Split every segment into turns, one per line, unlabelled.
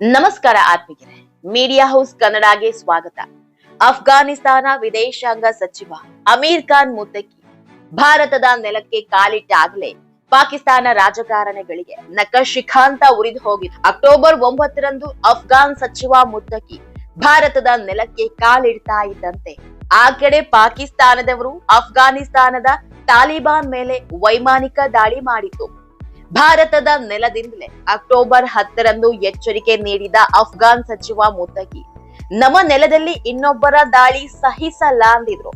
ನಮಸ್ಕಾರ ಆತ್ಮಿಕರೇ media house ಕನ್ನಡಗೆ ಸ್ವಾಗತ. ಅಫ್ಘಾನಿಸ್ತಾನ ವಿದೇಶಾಂಗ ಸಚಿವ ಅಮೀರ್ ಖಾನ್ ಮುತ್ತಕಿ ಭಾರತದ ನೆಲಕ್ಕೆ ಕಾಲಿಟ್ಟಾಗಲೇ ಪಾಕಿಸ್ತಾನ ರಾಜಕಾರಣಿಗಳಿಗೆ ನಖಶಿಖಾಂತ ಉರಿದು ಹೋಗಿದೆ. ಅಕ್ಟೋಬರ್ ಒಂಬತ್ತರಂದು ಅಫ್ಘಾನ್ ಸಚಿವ ಮುತ್ತಕಿ ಭಾರತದ ನೆಲಕ್ಕೆ ಕಾಲಿಡ್ತಾ ಇದ್ದಂತೆ ಆ ಕಡೆ ಪಾಕಿಸ್ತಾನದವರು ಅಫ್ಘಾನಿಸ್ತಾನದ ತಾಲಿಬಾನ್ ಮೇಲೆ ವೈಮಾನಿಕ ದಾಳಿ ಮಾಡಿತು ಭಾರತದ ನೆಲದಿಂದಲೇ ಅಕ್ಟೋಬರ್ ಹತ್ತರಂದು ಎಚ್ಚರಿಕೆ ನೀಡಿದ ಅಫ್ಘಾನ್ ಸಚಿವ ಮುತಕಿ ನಮ್ಮ ನೆಲದಲ್ಲಿ ಇನ್ನೊಬ್ಬರ ದಾಳಿ ಸಹಿಸಲ್ಲ ಅಂದಿದ್ರು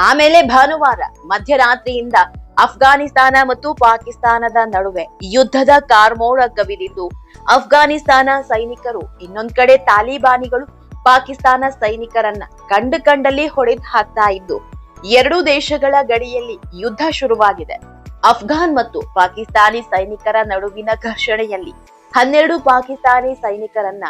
ಆಮೇಲೆ ಭಾನುವಾರ ಮಧ್ಯರಾತ್ರಿಯಿಂದ ಅಫ್ಘಾನಿಸ್ತಾನ ಮತ್ತು ಪಾಕಿಸ್ತಾನದ ನಡುವೆ ಯುದ್ಧದ ಕಾರ್ಮೋಡ ಕವಿದಿದ್ದು, ಅಫ್ಘಾನಿಸ್ತಾನ ಸೈನಿಕರು ಇನ್ನೊಂದ್ ಕಡೆ ತಾಲಿಬಾನಿಗಳು ಪಾಕಿಸ್ತಾನ ಸೈನಿಕರನ್ನ ಕಂಡು ಕಂಡಲ್ಲಿ ಹೊಡೆದು ಹಾಕ್ತಾ ಇದ್ದು, ಎರಡೂ ದೇಶಗಳ ಗಡಿಯಲ್ಲಿ ಯುದ್ಧ ಶುರುವಾಗಿದೆ. ಅಫ್ಘಾನ್ ಮತ್ತು ಪಾಕಿಸ್ತಾನಿ ಸೈನಿಕರ ನಡುವಿನ ಘರ್ಷಣೆಯಲ್ಲಿ ಹನ್ನೆರಡು ಪಾಕಿಸ್ತಾನಿ ಸೈನಿಕರನ್ನ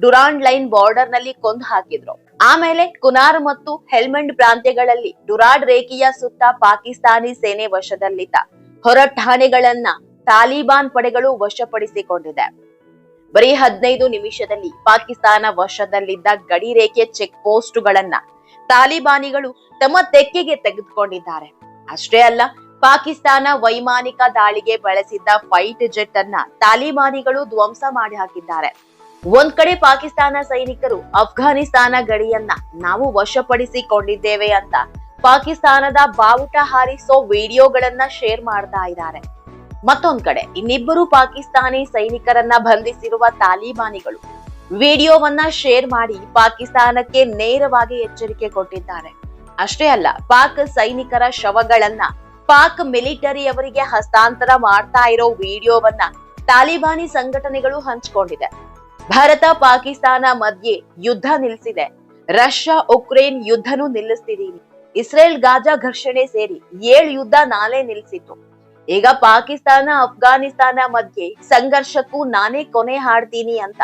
ಡುರಾಂಡ್ ಲೈನ್ ಬಾರ್ಡರ್ನಲ್ಲಿ ಕೊಂದು ಹಾಕಿದ್ರು. ಆಮೇಲೆ ಕುನಾರ್ ಮತ್ತು ಹೆಲ್ಮಂಡ್ ಪ್ರಾಂತ್ಯಗಳಲ್ಲಿ ಡುರಾಡ್ ರೇಖೆಯ ಸುತ್ತ ಪಾಕಿಸ್ತಾನಿ ಸೇನೆ ವಶದಲ್ಲಿದ್ದ ಹೊರ ಠಾಣೆಗಳನ್ನ ತಾಲಿಬಾನ್ ಪಡೆಗಳು ವಶಪಡಿಸಿಕೊಂಡಿದೆ. ಬರೀ ಹದಿನೈದು ನಿಮಿಷದಲ್ಲಿ ಪಾಕಿಸ್ತಾನ ವಶದಲ್ಲಿದ್ದ ಗಡಿ ರೇಖೆ ಚೆಕ್ ಪೋಸ್ಟ್ಗಳನ್ನ ತಾಲಿಬಾನಿಗಳು ತಮ್ಮ ತೆಕ್ಕೆಗೆ ತೆಗೆದುಕೊಂಡಿದ್ದಾರೆ. ಅಷ್ಟೇ ಅಲ್ಲ ಪಾಕಿಸ್ತಾನ ವೈಮಾನಿಕ ದಾಳಿಗೆ ಬಳಸಿದ್ದ ಫೈಟ್ ಜೆಟ್ ಅನ್ನ ತಾಲಿಬಾನಿಗಳು ಧ್ವಂಸ ಮಾಡಿ ಹಾಕಿದ್ದಾರೆ. ಒಂದ್ ಕಡೆ ಪಾಕಿಸ್ತಾನ ಸೈನಿಕರು ಅಫ್ಘಾನಿಸ್ತಾನ ಗಡಿಯನ್ನ ನಾವು ವಶಪಡಿಸಿಕೊಂಡಿದ್ದೇವೆ ಅಂತ ಪಾಕಿಸ್ತಾನದ ಬಾವುಟ ಹಾರಿಸೋ ವಿಡಿಯೋಗಳನ್ನ ಶೇರ್ ಮಾಡ್ತಾ ಇದ್ದಾರೆ. ಮತ್ತೊಂದ್ ಕಡೆ ಇನ್ನಿಬ್ಬರು ಪಾಕಿಸ್ತಾನಿ ಸೈನಿಕರನ್ನ ಬಂಧಿಸಿರುವ ತಾಲಿಬಾನಿಗಳು ವಿಡಿಯೋವನ್ನ ಶೇರ್ ಮಾಡಿ ಪಾಕಿಸ್ತಾನಕ್ಕೆ ನೇರವಾಗಿ ಎಚ್ಚರಿಕೆ ಕೊಟ್ಟಿದ್ದಾರೆ. ಅಷ್ಟೇ ಅಲ್ಲ, ಪಾಕ್ ಸೈನಿಕರ ಶವಗಳನ್ನ ಪಾಕ್ ಮಿಲಿಟರಿ ಅವರಿಗೆ ಹಸ್ತಾಂತರ ಮಾಡ್ತಾ ಇರೋ ವಿಡಿಯೋವನ್ನ ತಾಲಿಬಾನಿ ಸಂಘಟನೆಗಳು ಹಂಚಿಕೊಂಡಿದೆ. ಭಾರತ ಪಾಕಿಸ್ತಾನ ಮಧ್ಯೆ ಯುದ್ಧ ನಿಲ್ಲಿಸಿದೆ ರಷ್ಯಾ ಉಕ್ರೇನ್ ಯುದ್ಧನೂ ನಿಲ್ಲಿಸ್ತಿದೀನಿ ಇಸ್ರೇಲ್ ಗಾಜಾ ಘರ್ಷಣೆ ಸೇರಿ ಏಳು ಯುದ್ಧ ನಾನೇ ನಿಲ್ಲಿಸಿತು ಈಗ ಪಾಕಿಸ್ತಾನ ಅಫ್ಘಾನಿಸ್ತಾನ ಮಧ್ಯೆ ಸಂಘರ್ಷಕ್ಕೂ ನಾನೇ ಕೊನೆ ಹಾಡ್ತೀನಿ ಅಂತ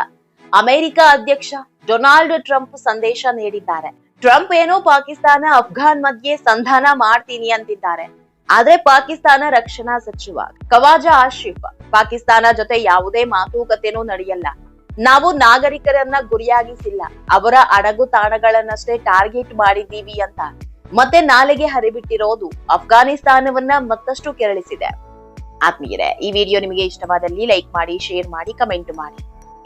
ಅಮೆರಿಕ ಅಧ್ಯಕ್ಷ ಡೊನಾಲ್ಡ್ ಟ್ರಂಪ್ ಸಂದೇಶ ನೀಡಿದ್ದಾರೆ. ಟ್ರಂಪ್ ಏನೋ ಪಾಕಿಸ್ತಾನ ಅಫ್ಘಾನ್ ಮಧ್ಯೆ ಸಂಧಾನ ಮಾಡ್ತೀನಿ ಅಂತಿದ್ದಾರೆ. ಆದ್ರೆ ಪಾಕಿಸ್ತಾನ ರಕ್ಷಣಾ ಸಚಿವ ಕವಾಜಾ ಆಶಿಫ್ ಪಾಕಿಸ್ತಾನ ಜೊತೆ ಯಾವುದೇ ಮಾತುಕತೆನೂ ನಡೆಯಲ್ಲ. ನಾವು ನಾಗರಿಕರನ್ನ ಗುರಿಯಾಗಿಸಿಲ್ಲ. ಅವರ ಅಡಗು ತಾಣಗಳನ್ನಷ್ಟೇ ಟಾರ್ಗೆಟ್ ಮಾಡಿದ್ದೀವಿ ಅಂತ. ಮತ್ತೆ ನಾಲೆಗೆ ಹರಿಬಿಟ್ಟಿರೋದು ಅಫ್ಘಾನಿಸ್ತಾನವನ್ನ ಮತ್ತಷ್ಟು ಕೆರಳಿಸಿದೆ. ಆತ್ಮೀಯರೇ ಈ ವಿಡಿಯೋ ನಿಮಗೆ ಇಷ್ಟವಾದಲ್ಲಿ ಲೈಕ್ ಮಾಡಿ, ಶೇರ್ ಮಾಡಿ, ಕಮೆಂಟ್ ಮಾಡಿ.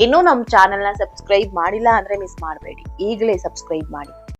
ಇನ್ನೂ ನಮ್ಮ ಚಾನೆಲ್ನ ಸಬ್ಸ್ಕ್ರೈಬ್ ಮಾಡಿಲ್ಲ ಅಂದ್ರೆ ಮಿಸ್ ಮಾಡಬೇಡಿ. ಈಗಲೇ ಸಬ್ಸ್ಕ್ರೈಬ್ ಮಾಡಿ.